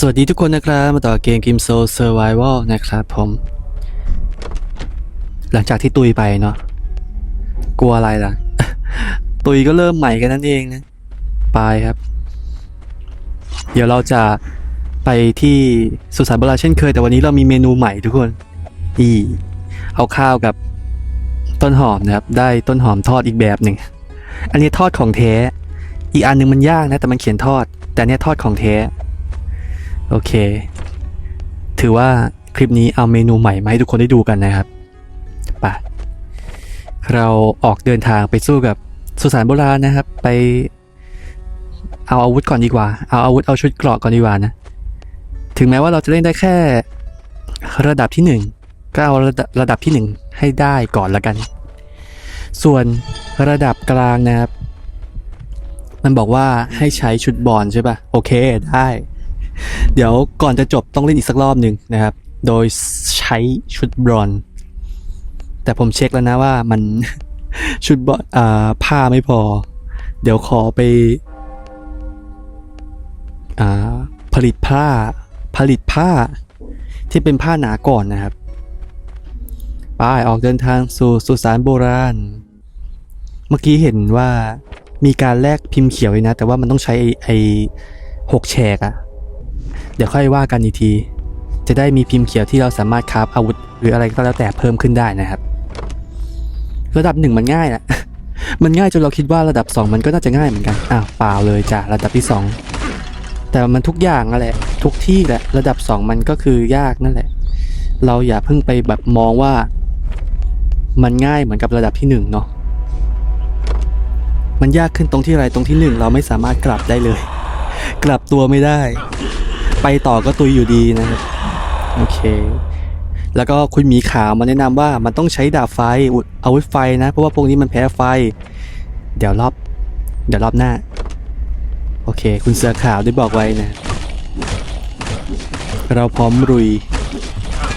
สวัสดีทุกคนนะครับ มาต่อเกม Game Soul Survival นะครับผม หลังจากที่ตุยไปเนาะกลัวอะไรล่ะ ตุยก็เริ่มใหม่กันนั่นเองนะไปครับ เดี๋ยวเราจะไปที่สุสานโบราณเช่นเคย แต่วันนี้เรามีเมนูใหม่ทุกคนอีเอาข้าวกับต้นหอมนะครับ ได้ต้นหอมทอดอีกแบบหนึ่งอันนี้ทอดของแท้อีกอันหนึงมันย่างนะ แต่มันเขียนทอด แต่อันเนี้ยทอดของแท้ โอเค ถือว่าคลิปนี้เอาเมนูใหม่มาให้ทุกคนได้ดูกันนะครับไปเราออกเดินทางไปสู้กับสุสานโบราณนะครับ ไปเอาอาวุธก่อนดีกว่า เอาอาวุธเอาชุดเกราะก่อนดีกว่านะ ถึงแม้ว่าเราจะเล่นได้แค่ระดับที่หนึ่งก็เอาระดับระดับที่หนึ่งให้ได้ก่อนละกัน ส่วนระดับกลางนะครับ มันบอกว่าให้ใช้ชุดบอลใช่ป่ะ โอเคได้ เดี๋ยวก่อนจะจบต้องเล่นอีกสักรอบหนึ่งนะครับ โดยใช้ชุดบรอนแต่ผมเช็คแล้วนะว่ามันชุดบอลอ่าผ้าไม่พอ เดี๋ยวขอไปอ่าผลิตผ้าผลิตผ้าที่เป็นผ้าหนาก่อนนะครับไปออกเดินทางสู่สุสานโบราณ เมื่อกี้เห็นว่ามีการแลกพิมพ์เขียวเลยนะ แต่ว่ามันต้องใช้ไอ้ไอ้หกแฉกอะ เดี๋ยวค่อยว่ากันอีกที จะได้มีพิมพ์เขียวที่เราสามารถคราฟอาวุธ หรืออะไรก็แล้วแต่เพิ่มขึ้นได้นะครับ ระดับหนึ่งมันง่ายนะมันง่ายจนเราคิดว่าระดับสองมันก็น่าจะง่ายเหมือนกันอ้าวเปล่าเลยจ้ะระดับที่สองแต่มันทุกอย่างนั่นแหละ ทุกที่แหละระดับสองมันก็คือยากนั่นแหละ เราอย่าเพิ่งไปแบบมองว่า มันง่ายเหมือนกับระดับที่หนึ่งเนาะมันยากขึ้นตรงที่อะไรตรงที่หนึ่งเราไม่สามารถกลับได้เลย กลับตัวไม่ได้ ไปต่อก็ตุยอยู่ดีนะครับโอเค แล้วก็คุณหมีขาวมาแนะนำว่ามันต้องใช้ดาบไฟอุดอาวุธไฟนะ เพราะว่าพวกนี้มันแพ้ไฟ เดี๋ยวรอบ เดี๋ยวรอบหน้า โอเค คุณเสือขาวได้บอกไว้นะ เราพร้อมรุย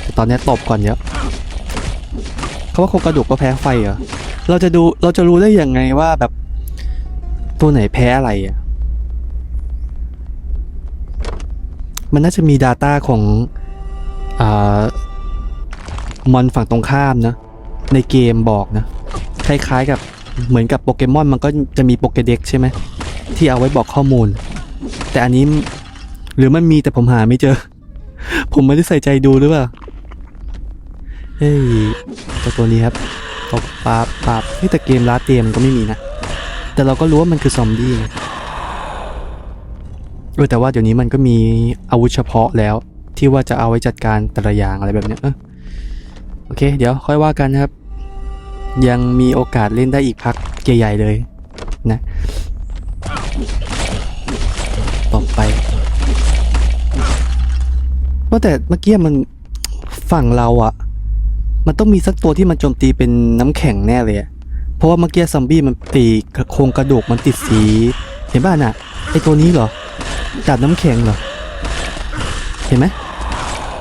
แต่ตอนนี้ตบก่อนเยอะเขาว่าโครงกระดูกก็แพ้ไฟเหรอเราจะดูเราจะรู้ได้ยังไงว่าแบบตัวไหนแพ้อะไรอะ มันน่าจะมี Data ของอมอนฝั่งตรงข้ามนะ ในเกมบอกนะ คล้ายๆกับเหมือนกับโปเกมอนมันก็จะมีโปเกเด็กใช่ไหม ที่เอาไว้บอกข้อมูล แต่อันนี้หรือมันมีแต่ผมหาไม่เจอ ผมไม่ได้ใส่ใจดูหรือเปล่าเฮ้ยตัวตัวนี้ครับตบปาบปาบเฮ้แต่เกมลาเตียมก็ไม่มีนะ แต่เราก็รู้ว่ามันคือซอมบี้ไงเออแต่ว่าเดี๋ยวนี้มันก็มีอาวุธเฉพาะแล้ว ที่ว่าจะเอาไว้จัดการแต่ละอย่างอะไรแบบเนี้ยโอเค เดี๋ยวค่อยว่ากันนะครับ ยังมีโอกาสเล่นได้อีกพักใหญ่ๆเลยนะต่อไปว่าแต่เมื่อกี้มันฝั่งเราอะมันต้องมีสักตัวที่มันโจมตีเป็นน้ำแข็งแน่เลยอะเพราะว่าเมื่อกี้ซอมบี้มันตีโครงกระดูกมันติดสี เห็นป่ะน่ะไอตัวนี้เหรอ ดาบน้ำแข็งเหรอ เห็นไหม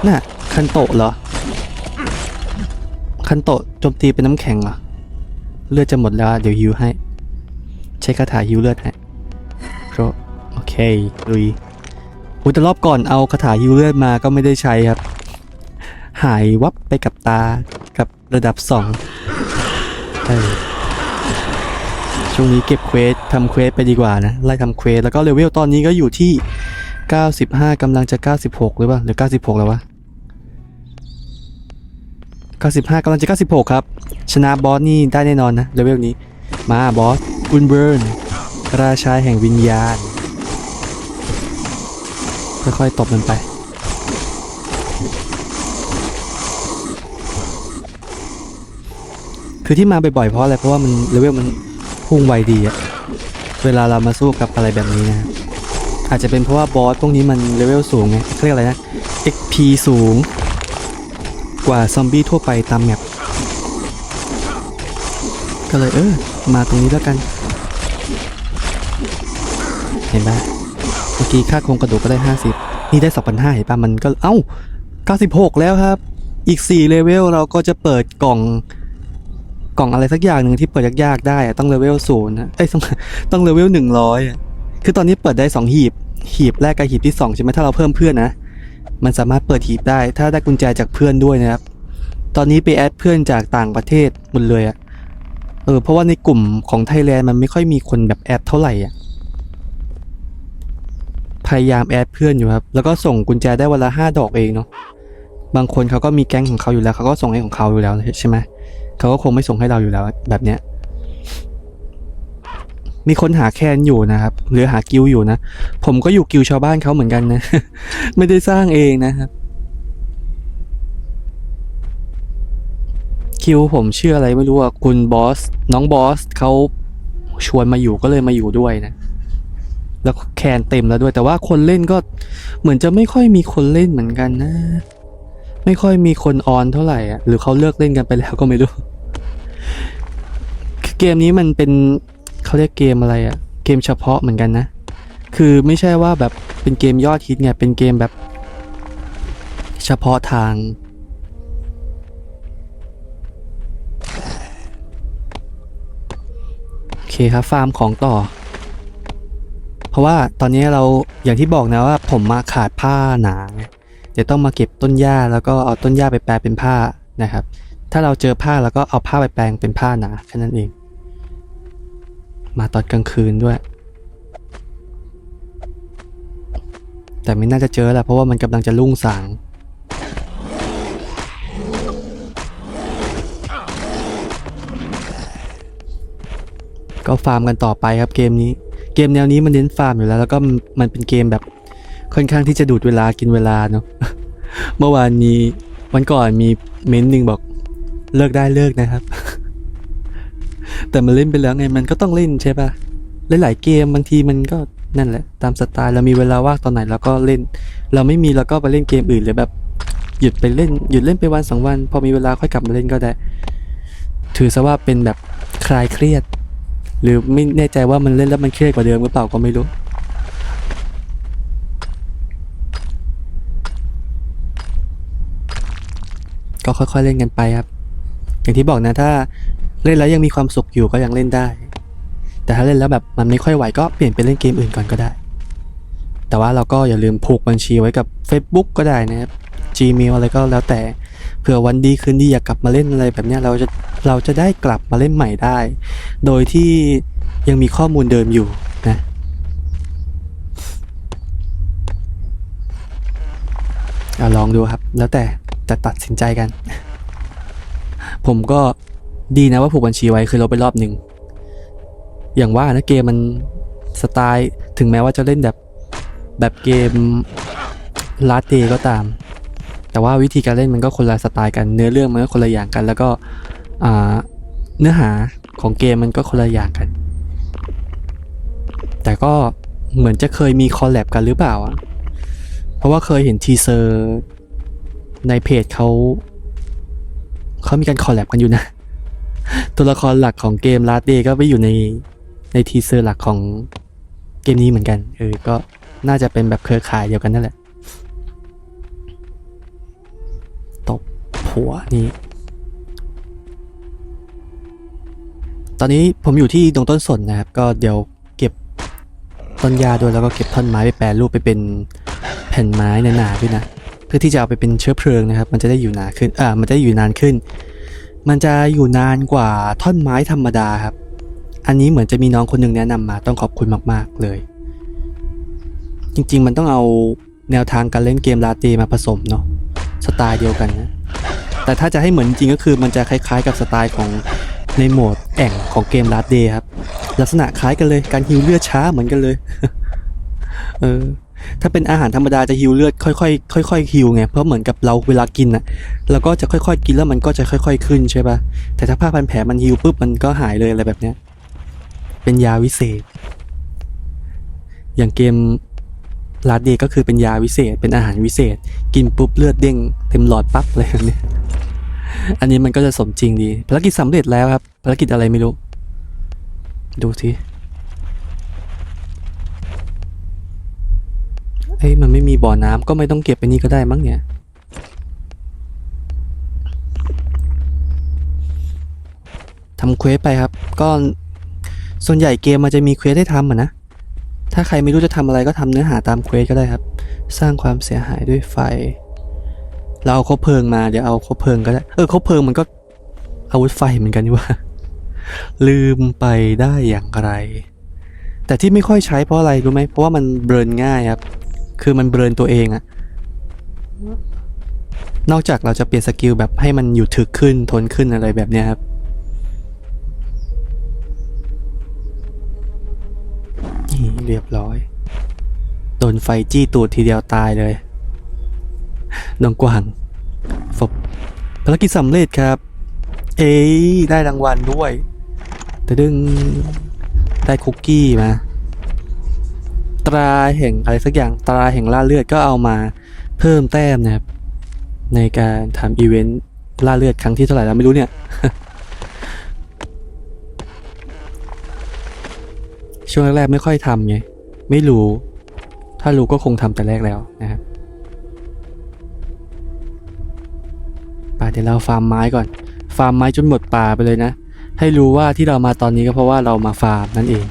น่ะ คันโตะเหรอ คันโตะโจมตีเป็นน้ำแข็งเหรอ เลือดจะหมดแล้ว เดี๋ยวฮิวให้ ใช้คาถาฮิวเลือดให้โครโอเคลุยอุยแต่รอบก่อนเอาคาถาฮิวเลือดมาก็ไม่ได้ใช้ครับ หายวับไปกับตากับระดับสองเออ ช่วงนี้เก็บเควสทำเควสไปดีกว่านะไล่ทำเควสแล้วก็เลเวลตอนนี้ก็อยู่ที่ 95กำลังจะ 96 หรือเปล่าหรือ 96 แล้ววะ 95กำลังจะ 96 ครับ ชนะบอสนี่ได้แน่นอนนะเลเวลนี้ มาบอสกุนเบิร์นราชาแห่งวิญญาณ ค่อยๆตบมันไปคือที่มาบ่อยๆเพราะอะไรเพราะว่ามันเลเวลมัน พุ่งไวดีอะเวลาเรามาสู้กับอะไรแบบนี้นะครับอาจจะเป็นเพราะว่าบอสพวกนี้มันเลเวลสูงไงเขาเรียกอะไรนะ XP สูง กว่าซอมบี้ทั่วไปตามแมปก็เลยเออ มาตรงนี้แล้วกัน เห็นปะเมื่อกี้ค่าโครงกระดูกก็ได้ 50 นี่ได้ 2,500เห็นปะมันก็ เอ้า 96 แล้วครับ อีก 4 เลเวลเราก็จะเปิดกล่อง กล่องอะไรสักอย่างหนึ่งที่เปิดยากๆได้ต้องเลเวลศูนย์นะเอ้ต้องต้องเลเวลหนึ่งร้อยคือตอนนี้เปิดได้สองหีบ หีบแรกกับหีบที่สองใช่ไหมถ้าเราเพิ่มเพื่อนนะ มันสามารถเปิดหีบได้ ถ้าได้กุญแจจากเพื่อนด้วยนะครับ ตอนนี้ไปแอดเพื่อนจากต่างประเทศหมดเลยอะเออเพราะว่าในกลุ่มของไทยแลนด์มันไม่ค่อยมีคนแบบแอดเท่าไหร่อะพยายามแอดเพื่อนอยู่ครับ แล้วก็ส่งกุญแจได้วันละห้าดอกเองเนาะ บางคนเขาก็มีแก๊งของเขาอยู่แล้วเขาก็ส่งให้ของเขาอยู่แล้วใช่ไหม เขาก็คงไม่ส่งให้เราอยู่แล้วแบบเนี้ย มีคนหาแคนอยู่นะครับ หรือหากิวอยู่นะ ผมก็อยู่กิวชาวบ้านเขาเหมือนกันนะ ไม่ได้สร้างเองนะครับ คิวผมเชื่ออะไรไม่รู้อะคุณบอส น้องบอสเขาชวนมาอยู่ก็เลยมาอยู่ด้วยนะแล้วแคนเต็มแล้วด้วย แต่ว่าคนเล่นก็เหมือนจะไม่ค่อยมีคนเล่นเหมือนกันนะ ไม่ค่อยมีคนออนเท่าไหร่อะหรือเขาเลิกเล่นกันไปแล้วก็ไม่รู้ คือเกมนี้มันเป็นเขาเรียกเกมอะไรอะเกมเฉพาะเหมือนกันนะ คือไม่ใช่ว่าแบบเป็นเกมยอดฮิตไงเป็นเกมแบบ เฉพาะทางโอเคครับฟาร์มของต่อ เพราะว่าตอนนี้เราอย่างที่บอกนะว่าผมมาขาดผ้าหนาเดี๋ยวต้องมาเก็บต้นหญ้าแล้วก็เอาต้นหญ้าไปแปลเป็นผ้านะครับ ถ้าเราเจอผ้าแล้วก็เอาผ้าไปแปลงเป็นผ้าหนาแค่นั้นเอง มาตอนกลางคืนด้วย แต่ไม่น่าจะเจอแหละเพราะว่ามันกำลังจะรุ่งสางก็ฟาร์มกันต่อไปครับเกมนี้ เกมแนวนี้มันเน้นฟาร์มอยู่แล้ว แล้วก็มันมันเป็นเกมแบบค่อนข้างที่จะดูดเวลากินเวลาเนาะเมื่อวานมีวันก่อนมีเม้นต์หนึ่งบอก เลิกได้เลิกนะครับ แต่มันเล่นไปแล้วไงมันก็ต้องเล่นใช่ปะหลายๆเกมบางทีมันก็นั่นแหละ ตามสไตล์เรามีเวลาว่างตอนไหนเราก็เล่น เราไม่มีเราก็ไปเล่นเกมอื่นหรือแบบหยุดไปเล่นหยุดเล่นไปวันสองวัน พอมีเวลาค่อยกลับมาเล่นก็ได้ ถือซะว่าเป็นแบบคลายเครียด หรือไม่แน่ใจว่ามันเล่นแล้วมันเครียดกว่าเดิมหรือเปล่าก็ไม่รู้ก็ค่อยๆเล่นกันไปครับ อย่างที่บอกนะถ้าเล่นแล้วยังมีความสุขอยู่ก็ยังเล่นได้ แต่ถ้าเล่นแล้วแบบมันไม่ค่อยไหวก็เปลี่ยนไปเล่นเกมอื่นก่อนก็ได้ แต่ว่าเราก็อย่าลืมผูกบัญชีไว้กับ Facebook ก็ได้นะครับ Gmail อะไรก็แล้วแต่เผื่อวันดีคืนดีอยากกลับมาเล่นอะไรแบบนี้เราจะเราจะได้กลับมาเล่นใหม่ได้ โดยที่ยังมีข้อมูลเดิมอยู่นะอลองดูครับ แล้วแต่จะตัดสินใจกัน ผมก็ดีนะว่าผูกบัญชีไว้คือเราไปรอบหนึ่งอย่างว่านะเกมมันสไตล์ถึงแม้ว่าจะเล่นแบบแบบเกมลาเตก็ตาม แต่ว่าวิธีการเล่นมันก็คนละสไตล์กันเนื้อเรื่องมันก็คนละอย่างกัน แล้วก็เนื้อหาของเกมมันก็คนละอย่างกัน แต่ก็เหมือนจะเคยมีคอลแลบกันหรือเปล่าอะเพราะว่าเคยเห็นทีเซอร์ในเพจเขา เขามีการคอลแลบกันอยู่นะ ตัวละครหลักของเกมลาเดย์ก็ไปอยู่ในในทีเซอร์หลักของเกมนี้เหมือนกัน เออ ก็น่าจะเป็นแบบเครือข่ายเดียวกันนั่นแหละ ตบหัวนี่ ตอนนี้ผมอยู่ที่ตรงต้นสนนะครับ ก็เดี๋ยวเก็บต้นหญ้าด้วยแล้วก็เก็บท่อนไม้ไปแปรรูปไปเป็นแผ่นไม้หนาๆด้วยนะ พื่อที่จะเอาไปเป็นเชื้อเพลิงนะครับ มันจะได้อยู่นานขึ้นอ่ามันจะอยู่นานขึ้น มันจะอยู่นานกว่าท่อนไม้ธรรมดาครับ อันนี้เหมือนจะมีน้องคนหนึ่งแนะนำมาต้องขอบคุณมากๆเลย จริงๆ มันต้องเอาแนวทางการเล่นเกมลาเตมาผสมเนาะสไตล์เดียวกันนะ แต่ถ้าจะให้เหมือนจริงก็คือมันจะคล้ายๆ กับสไตล์ของในโหมดแอ่งของเกมลาเดครับ ลักษณะคล้ายกันเลยการฮิวเลือดช้าเหมือนกันเลย เออ ถ้าเป็นอาหารธรรมดาจะฮิวเลือดค่อยๆค่อยๆฮิวไงเพราะเหมือนกับเราเวลากินอะเราก็จะค่อยๆกินแล้วมันก็จะค่อย ๆ ขึ้นใช่ปะแต่ถ้าผ้าพันแผลมันฮิวปุ๊บมันก็หายเลยอะไรแบบเนี้ยเป็นยาวิเศษ อย่างเกมลาดเดก็คือเป็นยาวิเศษ เป็นอาหารวิเศษ กินปุ๊บเลือดเด้งเต็มหลอดปั๊บอะไรแบบนี้อันนี้มันก็จะสมจริงดีภารกิจสำเร็จแล้วครับภารกิจอะไรไม่รู้ ดูสิ เอ้ยมันไม่มีบ่อน้ำก็ไม่ต้องเก็บไปนี่ก็ได้มั้งเนี่ย ทำเควสไปครับ ก็ส่วนใหญ่เกมมันจะมีเควสให้ทำอะนะ ถ้าใครไม่รู้จะทำอะไรก็ทำเนื้อหาตามเควสก็ได้ครับ สร้างความเสียหายด้วยไฟ เราเอาคบเพลิงมาเดี๋ยวเอาคบเพลิงก็ได้ เออคบเพลิงมันก็อาวุธไฟเหมือนกันนี่ว่า ลืมไปได้อย่างไร แต่ที่ไม่ค่อยใช้เพราะอะไรรู้ไหมเพราะว่ามันเบรนง่ายครับ คือมันเบรนตัวเองอะนอกจากเราจะเปลี่ยนสกิลแบบให้มันอยู่ถึกขึ้นทนขึ้นอะไรแบบเนี้ยครับนี่เรียบร้อย โดนไฟจี้ตูดทีเดียวตายเลยน้องกวางฟบภารกิจสำเร็จครับ เอ้ยได้รางวัลด้วย แต่ดึงได้คุกกี้มา ตราแห่งอะไรสักอย่างตราแห่งล่าเลือดก็เอามาเพิ่มแต้มนะครับในการทำอีเวนต์ล่าเลือดครั้งที่เท่าไหร่แล้วไม่รู้เนี่ย ช่วงแรกๆไม่ค่อยทำไงไม่รู้ ถ้ารู้ก็คงทำแต่แรกแล้วนะครับป่าเดี๋ยวเราฟาร์มไม้ก่อน ฟาร์มไม้จนหมดป่าไปเลยนะ ให้รู้ว่าที่เรามาตอนนี้ก็เพราะว่าเรามาฟาร์มนั่นเอง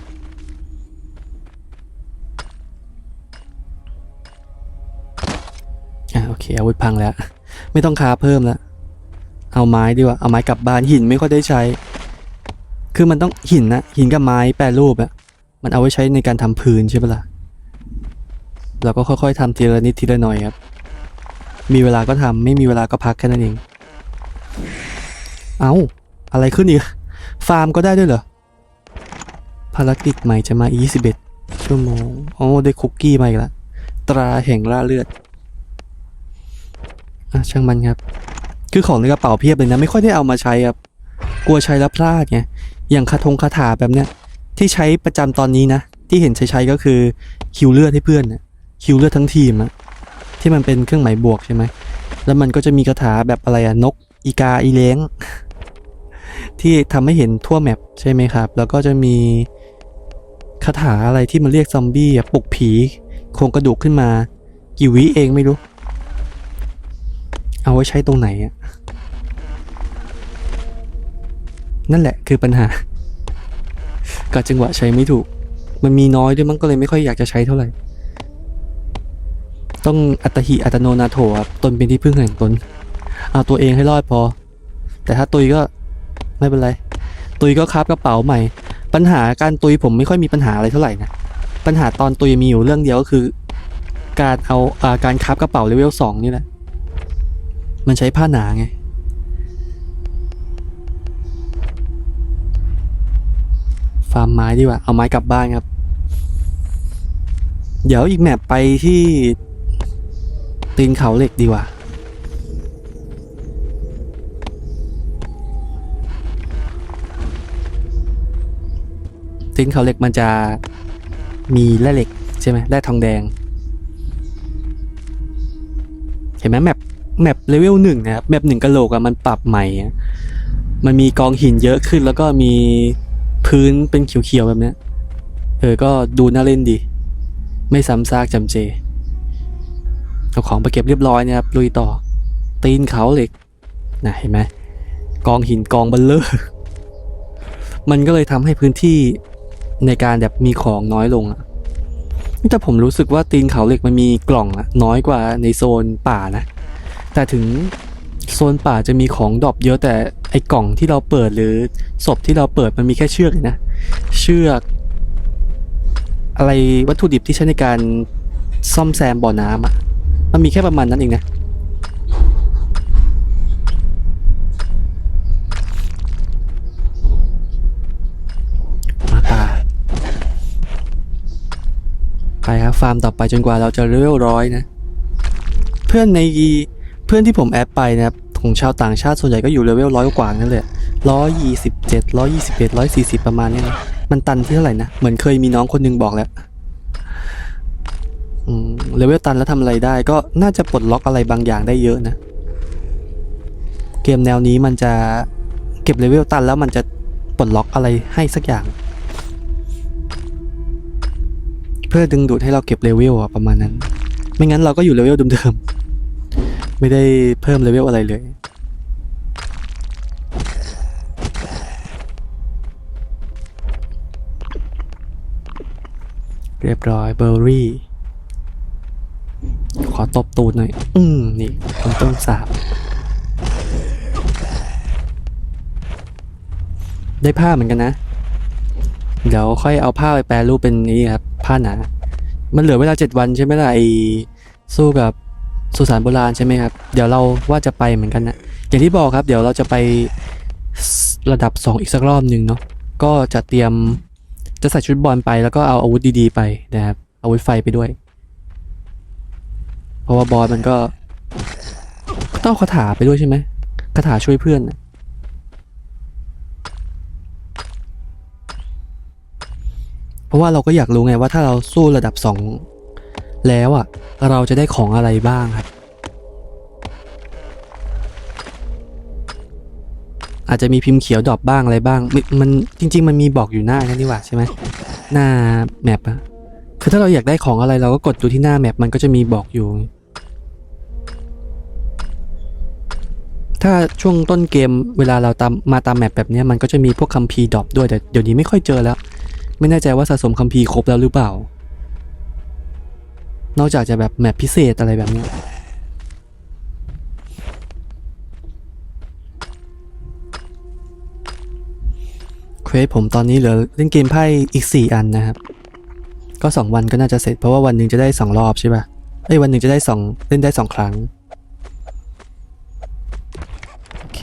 อะโอเอาวุธพังแล้ว ไม่ต้องคาเพิ่มแล้วเอาไม้ดีกว่า เอาไม้กลับบ้านหินไม่ค่อยได้ใช้ คือมันต้องหินนะหินกับไม้แปรรูปอะมันเอาไว้ใช้ในการทำพื้นใช่ปะล่ะเราก็ค่อยๆทำทีละนิดทีละหน่อยครับ มีเวลาก็ทำไม่มีเวลาก็พักแค่นั้นเอง เอาอะไรขึ้นอีก ฟาร์มก็ได้ด้วยเหรอ ภารกิจใหม่จะมา 21 ชั่วโมง โอ้ได้คุกกี้มาอีกล้วตราแห่งล่าเลือด อะช่างมันครับ คือของในกระเป๋าเพียบเลยนะ ไม่ค่อยได้เอามาใช้ครับ กลัวใช้แล้วพลาดไง อย่างคาทงคาถาแบบเนี้ย ที่ใช้ประจำตอนนี้นะ ที่เห็นใช้ใช้ก็คือคิวเลือดให้เพื่อนนะคิวเลือดทั้งทีมอะที่มันเป็นเครื่องหมายบวกใช่ไหม แล้วมันก็จะมีคาถาแบบอะไรอะนก อีกา อีเล้ง ที่ทำให้เห็นทั่วแมปใช่ไหมครับ แล้วก็จะมีคาถาอะไรที่มันเรียกซอมบี้อะปลุกผี โครงกระดูกขึ้นมา กี่วิเองไม่รู้ เอาไว้ใช้ตรงไหนอะนั่นแหละคือปัญหากัจังหวะใช้ไม่ถูก มันมีน้อยด้วยมั้งก็เลยไม่ค่อยอยากจะใช้เท่าไหร่ ต้องอัตหิอัตโนนาโถครับตนเป็นที่พึ่งแห่งตน เอาตัวเองให้รอดพอ แต่ถ้าตุยก็ไม่เป็นไร ตุยก็คาบกระเป๋าใหม่ ปัญหาการตุยผมไม่ค่อยมีปัญหาอะไรเท่าไหร่นะ ปัญหาตอนตุยมีอยู่เรื่องเดียวก็คือ การเอาอาการคาบกระเป๋าเลเวลสองนี่แหละ มันใช้ผ้าหนาไง ฟาร์มไม้ดีกว่า เอาไม้กลับบ้านครับ เดี๋ยวอีกแมปไปที่ตีนเขาเหล็กดีกว่า ตีนเขาเหล็กมันจะมีแร่เหล็กใช่ไหมแร่ทองแดง เห็นไหมแมป แมปเลเวลหนึ่งนะครับแมปหนึ่งกะโหลกอะมันปรับใหม่ มันมีกองหินเยอะขึ้น แล้วก็มีพื้นเป็นเขียวๆแบบนี้เออก็ดูน่าเล่นดี ไม่ซ้ำซากจำเจ เอาของไปเก็บเรียบร้อยนะครับลุยต่อ ตีนเขาเหล็กนะเห็นไหมกองหินกองบัลเลอร์มันก็เลยทำให้พื้นที่ในการแบบมีของน้อยลงอะแต่ผมรู้สึกว่าตีนเขาเหล็กมันมีกล่องอะน้อยกว่าในโซนป่านะ แต่ถึงโซนป่าจะมีของดรอปเยอะแต่ไอ้กล่องที่เราเปิดหรือศพที่เราเปิดมันมีแค่เชือกเองนะ เชือก อะไรวัตถุดิบที่ใช้ในการซ่อมแซมบ่อน้ำอะมันมีแค่ประมาณนั้นเองนะ มาป่าไปครับฟาร์มต่อไปจนกว่าเราจะเลเวลร้อยนะ เพื่อนใน เพื่อนที่ผมแอดไปนะครับของชาวต่างชาติส่วนใหญ่ก็อยู่เลเวลร้อยกว่านั่นเลยร้อยยี่สิบเจ็ดร้อยยี่สิบเอ็ดร้อยสี่สิบประมาณเนี้ยนะมันตันที่เท่าไหร่นะ เหมือนเคยมีน้องคนหนึงบอกแล้วเลเวลตันแล้วทำอะไรได้ ก็น่าจะปลดล็อกอะไรบางอย่างได้เยอะนะ เกมแนวนี้มันจะเก็บเลเวลตันแล้วมันจะปลดล็อกอะไรให้สักอย่าง เพื่อดึงดูดให้เราเก็บเลเวลอะประมาณนั้น ไม่งั้นเราก็อยู่เลเวลเดิมๆ ไม่ได้เพิ่มเลเวลอะไรเลย เรียบร้อยเบอร์รี่ ขอตบตูดหน่อย อืมนี่คนต้นสาบ ได้ผ้าเหมือนกันนะ เดี๋ยวค่อยเอาผ้าไปแปรรูปเป็นนี้ครับ ผ้าหนา มันเหลือเวลาเจ็ดวันใช่ไหมล่ะไอสู้กับ สุสานโบราณใช่ไหมครับ เดี๋ยวเราว่าจะไปเหมือนกันนะ อย่างที่บอกครับ เดี๋ยวเราจะไประดับ 2 อีกสักรอบหนึ่งเนาะ ก็จะเตรียมจะใส่ชุดบอลไปแล้วก็เอาอาวุธดีๆไปนะครับ อาวุธไฟไปด้วย เพราะว่าบอลมันก็ต้องคาถาไปด้วยใช่ไหมคาถาช่วยเพื่อนนะเพราะว่าเราก็อยากรู้ไงว่าถ้าเราสู้ระดับ 2 แล้วอะเราจะได้ของอะไรบ้างครับ อาจจะมีพิมพ์เขียวดรอปบ้างอะไรบ้างม,มันจริง ๆ มันมีบอกอยู่หน้านั่นนี่หว่าใช่ไหมหน้าแมปอะคือถ้าเราอยากได้ของอะไรเราก็กดดูที่หน้าแมปมันก็จะมีบอกอยู่ ถ้าช่วงต้นเกมเวลาเราตามมาตามแมปแบบนี้มันก็จะมีพวกคัมภีร์ดรอปด้วยแต่เดี๋ยวนี้ไม่ค่อยเจอแล้ว ไม่แน่ใจว่าสะสมคัมภีร์ครบแล้วหรือเปล่า นอกจากจะแบบแมปพิเศษอะไรแบบนี้เควสผมตอนนี้เหลือเล่นเกมไพ่อีก 4 อันนะครับ ก็ 2 วันก็น่าจะเสร็จเพราะว่าวันหนึ่งจะได้ 2 รอบใช่ป่ะเอ้ยวันหนึ่งจะได้ 2 เล่นได้ 2 ครั้ง โอเค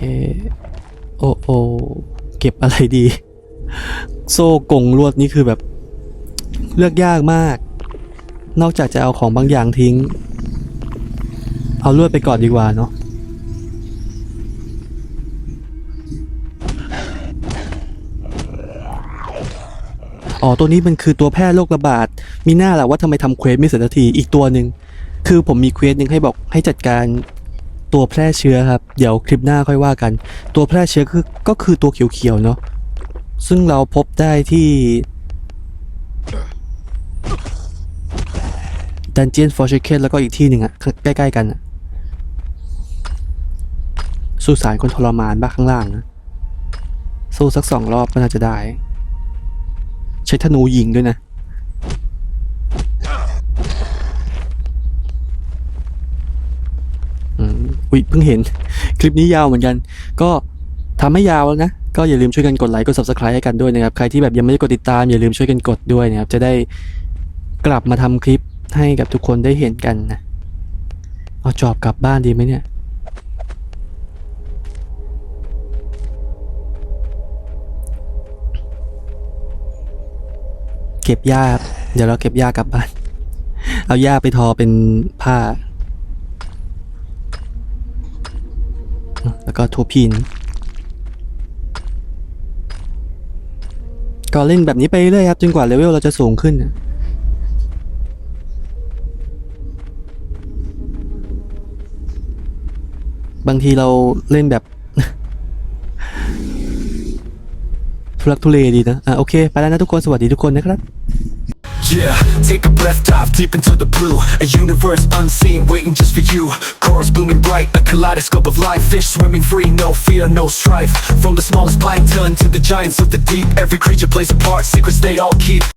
โอ้โอเก็บอะไรดี โซ่กงลวดนี่คือแบบเลือกยากมาก นอกจากจะเอาของบางอย่างทิ้ง เอาลวดไปก่อนดีกว่าเนาะอ๋อ ตัวนี้มันคือตัวแพร่โรคระบาด มีหน้าแหละว่าทำไมทำเควสไม่เสร็จที อีกตัวหนึ่ง คือผมมีเควสหนึ่งให้บอกให้จัดการตัวแพร่เชื้อครับ เดี๋ยวคลิปหน้าค่อยว่ากัน ตัวแพร่เชื้อคือก็คือตัวเขียวๆเนาะ ซึ่งเราพบได้ที่ Dungeon for Chicken แล้วก็อีกที่หนึ่งอะใกล้ๆกันอะสุสานคนทรมานบ้าข้างล่างนะสู้สักสองรอบก็น่าจะได้ ใช้ธนูยิงด้วยนะอืมอุ๊ยเพิ่งเห็น คลิปนี้ยาวเหมือนกัน ก็ทำให้ยาวแล้วนะ ก็อย่าลืมช่วยกันกดไลค์กด subscribe ให้กันด้วยนะครับ ใครที่แบบยังไม่ได้กดติดตามอย่าลืมช่วยกันกดด้วยนะครับ จะได้กลับมาทำคลิป ให้กับทุกคนได้เห็นกันนะ เอาจอบกลับบ้านดีไหมเนี่ย เก็บหญ้า เดี๋ยวเราเก็บหญ้ากลับบ้าน เอาหญ้าไปทอเป็นผ้า แล้วก็ทูพินก็เล่นแบบนี้ไปเรื่อยครับ จนกว่าเลเวลเราจะสูงขึ้นนะ บางทีเราเล่นแบบทุลักทุเลดีนะ อะโอเค ไปแล้วนะทุกคน สวัสดีทุกคนนะครับ Yeah, take a breath, dive deep into the blue. A universe unseen, waiting just for you. Chorus booming bright, a kaleidoscope of life. Fish swimming free, no fear, no strife. From the smallest plankton to the giants of the deep, every creature plays a part. Secrets they all keep.